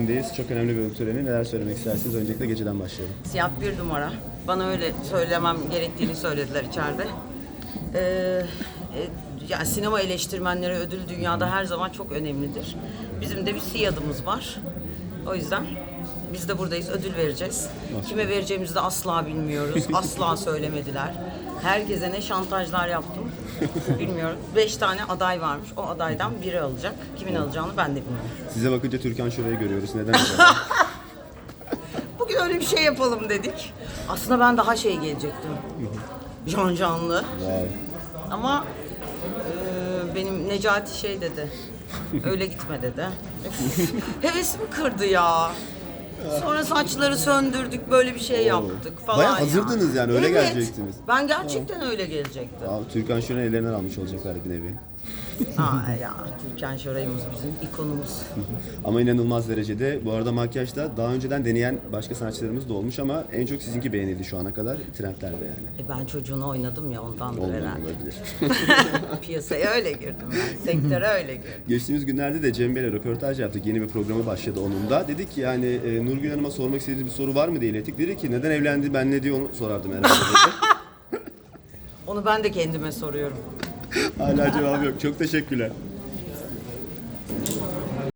Deyiz. Çok önemli bir ödül töreni. Neler söylemek istersiniz? Öncelikle geceden başlayalım. Siyah bir numara. Bana öyle söylemem gerektiğini söylediler içeride. Ee, e, yani sinema eleştirmenleri ödül dünyada her zaman çok önemlidir. Bizim de bir siyadımız var. O yüzden biz de buradayız, ödül vereceğiz. Kime vereceğimizi de asla bilmiyoruz. Asla söylemediler. Herkese ne şantajlar yaptım bilmiyorum. Beş tane aday varmış. O adaydan biri alacak. Kimin alacağını ben de bilmiyorum. Size bakınca Türkan Şoray'ı görüyoruz. Neden acaba? Bugün öyle bir şey yapalım dedik. Aslında ben daha şey gelecektim. Can canlı. Vay. Ama e, benim Necati şey dedi. Öyle gitme dedi. Hevesimi kırdı ya. Sonra saçları söndürdük, böyle bir şey yaptık falan Bayağı ya. hazırdınız yani, öyle Evet, gelecektiniz. Ben gerçekten öyle gelecektim. Abi Türkan Şoray'ı ellerinden almış olacaklar bir nevi. Aa ya Türkan Şoray'ımız bizim ikonumuz. Ama inanılmaz derecede. Bu arada makyajda daha önceden deneyen başka sanatçılarımız da olmuş ama en çok sizinki beğenildi şu ana kadar trendlerde yani. E ben çocuğunu oynadım ya ondan da herhalde. olabilir. Piyasaya öyle girdim ben. Sektöre öyle girdim. Geçtiğimiz günlerde de Cem Bey'le röportaj yaptık. Yeni bir programı başladı onun da. Dedik ki yani e, Nurgül Hanım'a sormak istediğiniz bir soru var mı diye ilettik. Dedi ki neden evlendi ben ne diye onu sorardım herhalde dedi. Onu ben de kendime soruyorum. Hala cevabı yok. Çok teşekkürler.